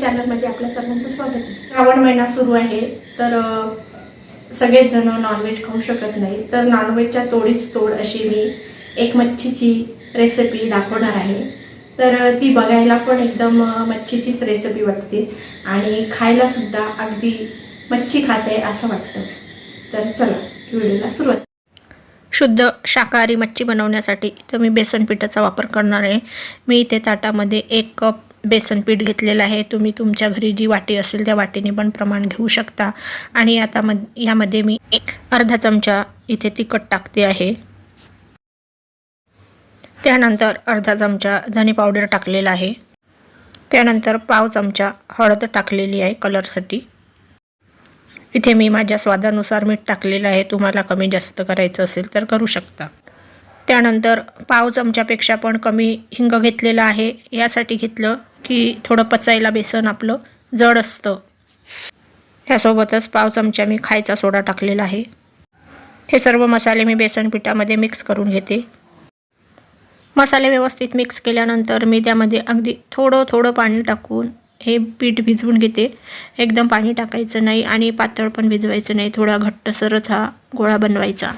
चॅनलमध्ये आपल्या सर्वांचं स्वागत आहे. श्रावण महिना सुरू आहे तर सगळेच जण नॉनव्हेज खाऊ शकत नाही. तर नॉनव्हेजच्या तोडीस तोड अशी मी एक मच्छीची रेसिपी दाखवणार आहे. तर ती बघायला पण एकदम मच्छीचीच रेसिपी वाटते आणि खायला सुद्धा अगदी मच्छी खाते असं वाटतं. तर चला व्हिडिओला सुरुवात. शुद्ध शाकाहारी मच्छी बनवण्यासाठी इथं मी बेसन पिठाचा वापर करणार आहे. मी इथे ताटामध्ये एक कप बेसन पीठ घेतलेलं आहे. तुम्ही तुमच्या घरी जी वाटी असेल त्या वाटीने पण प्रमाण घेऊ शकता. आणि आता मध यामध्ये मी एक अर्धा चमचा इथे तिखट टाकते आहे. त्यानंतर अर्धा चमचा धने पावडर टाकलेला आहे. त्यानंतर पाव चमचा हळद टाकलेली आहे कलरसाठी इथे मी माझ्या स्वादानुसार मीठ टाकलेलं आहे. तुम्हाला कमी जास्त करायचं असेल तर करू शकता. त्यानंतर पाव चमच्यापेक्षा पण कमी हिंग घेतलेलं आहे. यासाठी घेतलं की थोडं पचायला बेसन आपलं जड असतं. ह्यासोबतच पाव चमचा मी खायचा सोडा टाकलेला आहे. हे सर्व मसाले मी बेसन पिठामध्ये मिक्स करून घेते. मसाले व्यवस्थित मिक्स केल्यानंतर मी त्यामध्ये अगदी थोडं थोडं पाणी टाकून हे पीठ भिजवून घेते. एकदम पाणी टाकायचं नाही आणि पातळ पण भिजवायचं नाही. थोडा घट्टसरच हा गोळा बनवायचा.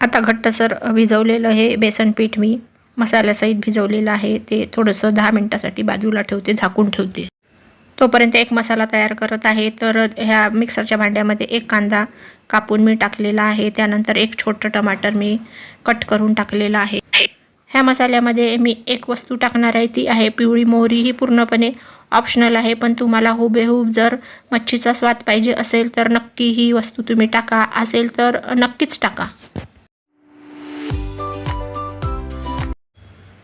आता घट्टसर भिजवलेलं हे बेसन पीठ मी मसाल्यासहित भिजवलेलं आहे. ते थोडंसं दहा मिनटासाठी बाजूला ठेवते झाकून ठेवते. तोपर्यंत एक मसाला तयार करत आहे. तर ह्या मिक्सरच्या भांड्यामध्ये एक कांदा कापून मी टाकलेला आहे. त्यानंतर एक छोटं टमाटर मी कट करून टाकलेलं आहे. ह्या मसाल्यामध्ये मी एक वस्तू टाकणार आहे. ती आहे पिवळी मोहरी. ही पूर्णपणे ऑप्शनल आहे. पण तुम्हाला हुबेहूब जर मच्छीचा स्वाद पाहिजे असेल तर नक्की ही वस्तू तुम्ही टाका. असेल तर नक्कीच टाका.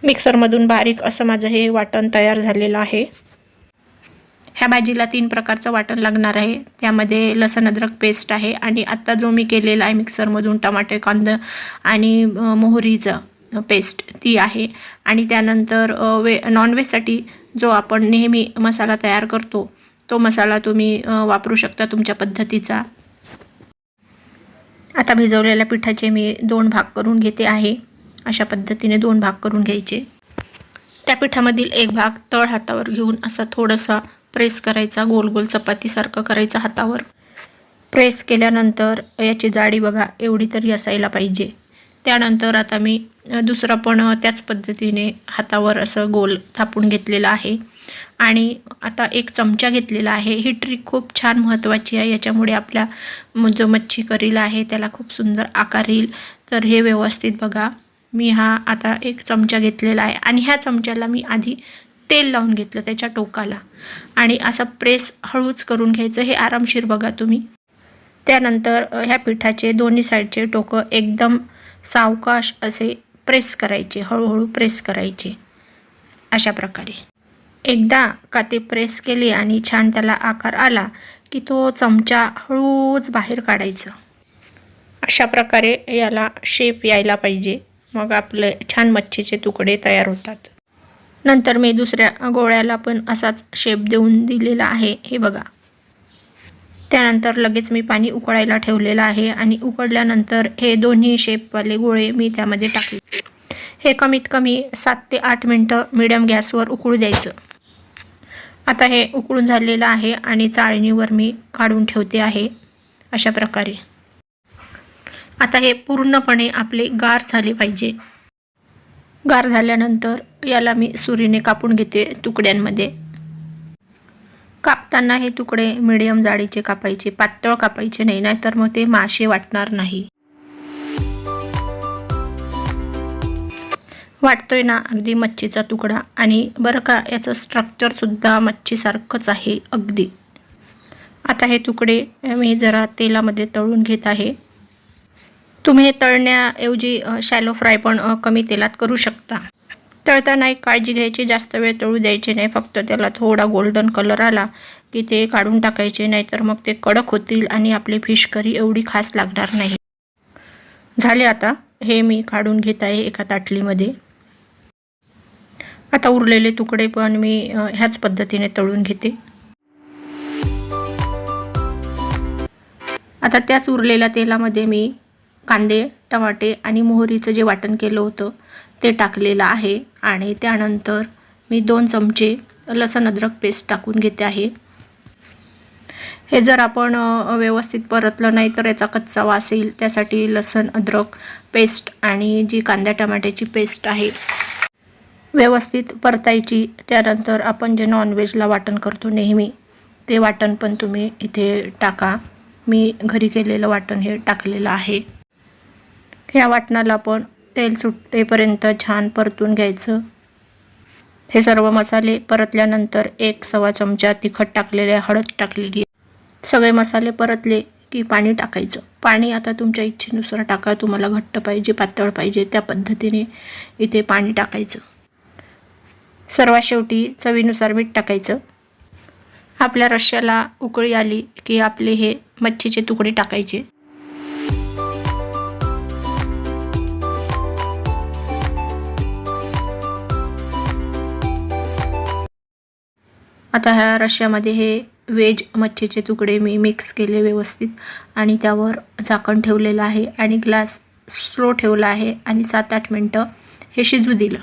मिक्सरमधून बारीक असं माझं हे वाटण तयार झालेलं आहे. ह्या भाजीला तीन प्रकारचं वाटण लागणार आहे. त्यामध्ये लसण अद्रक पेस्ट आहे आणि आत्ता जो मी केलेला आहे मिक्सरमधून टमाटे कांदा आणि मोहरीचं पेस्ट ती आहे. आणि त्यानंतर वे नॉनव्हेजसाठी जो आपण नेहमी मसाला तयार करतो तो मसाला तुम्ही वापरू शकता तुमच्या पद्धतीचा. आता भिजवलेल्या पिठाचे मी दोन भाग करून घेते आहे. अशा पद्धतीने दोन भाग करून घ्यायचे. त्या पिठामधील एक भाग तळ हातावर घेऊन असा थोडासा प्रेस करायचा गोल गोल चपातीसारखं करायचं हातावर. प्रेस केल्यानंतर याची जाडी बघा एवढी तरी असायला पाहिजे. त्यानंतर आता मी दुसरा दुसरं पण त्याच पद्धतीने हातावर असं गोल थापून घेतलेलं आहे. आणि आता एक चमचा घेतलेला आहे. ही ट्रिक खूप छान महत्त्वाची आहे. याच्यामुळे आपल्या जो मच्छी करील आहे त्याला खूप सुंदर आकार येईल. तर हे व्यवस्थित बघा. मी हा आता एक चमचा घेतलेला आहे. आणि ह्या चमच्याला मी आधी तेल लावून घेतलं त्याच्या टोकाला. आणि असं प्रेस हळूच करून घ्यायचं हे आरामशीर बघा तुम्ही. त्यानंतर ह्या पिठाचे दोन्ही साईडचे टोकं एकदम सावकाश असे प्रेस करायचे हळूहळू प्रेस करायचे. अशा प्रकारे. एकदा का ते प्रेस केले आणि छान त्याला आकार आला की तो चमचा हळूच बाहेर काढायचं. अशा प्रकारे याला शेप यायला पाहिजे. मग आपले छान मच्छीचे तुकडे तयार होतात. नंतर मी दुसऱ्या गोळ्याला पण असाच शेप देऊन दिलेला आहे. हे बघा. त्यानंतर लगेच मी पाणी उकळायला ठेवलेलं आहे आणि उकळल्यानंतर हे दोन्ही शेपवाले गोळे मी त्यामध्ये टाकले. हे कमीत कमी सात ते आठ मिनटं मिडियम गॅसवर उकळू द्यायचं. आता हे उकळून झालेलं आहे आणि चाळणीवर मी काढून ठेवते आहे. अशा प्रकारे. आता हे पूर्णपणे आपले गार झाले पाहिजे. गार झाल्यानंतर याला मी सुरीने कापून घेते तुकड्यांमध्ये. कापताना हे तुकडे मिडियम जाडीचे कापायचे पातळ कापायचे नाही नाहीतर मग ते मासे वाटणार नाही. वाटतोय ना अगदी मच्छीचा तुकडा. आणि बरं का याचं स्ट्रक्चरसुद्धा मच्छीसारखंच आहे अगदी. आता हे तुकडे मी जरा तेलामध्ये तळून घेत आहे. तुम्ही हे तळण्याऐवजी शॅलो फ्राय पण कमी तेलात करू शकता. तळताना एक काळजी घ्यायची जास्त वेळ तळू द्यायचे नाही फक्त त्याला थोडा गोल्डन कलर आला की ते काढून टाकायचे नाही तर मग ते कडक होतील आणि आपली फिश करी एवढी खास लागणार नाही. झाले आता हे मी काढून घेत आहे एका ताटलीमध्ये. आता उरलेले तुकडे पण मी ह्याच पद्धतीने तळून घेते. आता त्याच उरलेल्या तेलामध्ये मी कांदे टमाटे आणि मोहरीचं जे वाटण केलं होतं ते टाकलेलं आहे आणि त्यानंतर मी दोन चमचे लसण अद्रक पेस्ट टाकून घेते आहे. हे जर आपण व्यवस्थित परतलं नाही तर याचा कच्चा वास येईल. त्यासाठी लसण अद्रक पेस्ट आणि जी कांद्या टमाट्याची पेस्ट आहे व्यवस्थित परतायची. त्यानंतर आपण जे नॉनव्हेजला वाटण करतो नेहमी ते वाटण पण तुम्ही इथे टाका. मी घरी केलेलं वाटण हे टाकलेलं आहे. ह्या वाटणाला पण तेल सुटेपर्यंत छान परतून घ्यायचं. हे सर्व मसाले परतल्यानंतर एक सव्वा चमचा तिखट टाकलेले हळद टाकलेली. आहे. सगळे मसाले परतले की पाणी टाकायचं. पाणी आता तुमच्या इच्छेनुसार टाका. तुम्हाला घट्ट पाहिजे पातळ पाहिजे त्या पद्धतीने इथे पाणी टाकायचं. सर्वात शेवटी चवीनुसार मीठ टाकायचं. आपल्या रश्श्याला उकळी आली की आपले हे मच्छीचे तुकडे टाकायचे. आता ह्या रश्श्यामध्ये हे वेज मच्छीचे तुकडे मी मिक्स केले व्यवस्थित आणि त्यावर झाकण ठेवलेलं आहे आणि ग्लास स्लो ठेवला आहे आणि सात आठ मिनटं हे शिजू दिलं.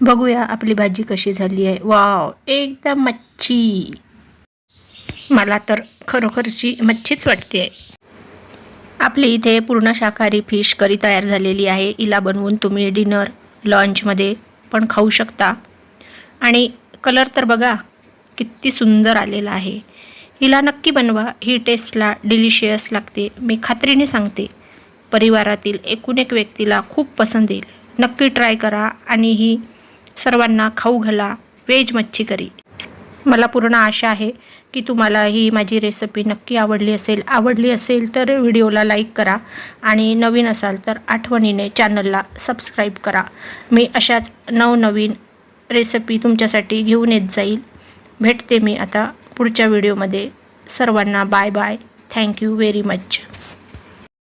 बघूया आपली भाजी कशी झाली आहे. वाव एकदम मच्छी. मला तर खरोखरची मच्छीच वाटते आहे आपली इथे पूर्ण शाकाहारी फिश करी तयार झालेली आहे. इला बनवून तुम्ही डिनर लंचमध्ये पण खाऊ शकता. आणि कलर तर बघा किती सुंदर आलेला आहे. हिला नक्की बनवा. ही टेस्टला डिलिशियस लागते. मी खात्रीने सांगते. परिवारातील एकूण एक व्यक्तीला खूप पसंत येईल. नक्की ट्राय करा आणि ही सर्वांना खाऊ घाला. वेज मच्छी करी मला पूर्ण आशा आहे की तुम्हाला ही माझी रेसिपी नक्की आवडली असेल. आवडली असेल तर व्हिडिओला लाईक करा आणि नवीन असाल तर आठवणीने चॅनलला सबस्क्राईब करा. मी अशाच नवनवीन रेसिपी तुमच्यासाठी घेऊन येत जाईल. भेटते मी आता पुढच्या व्हिडिओमध्ये. सर्वांना bye bye. Thank you very much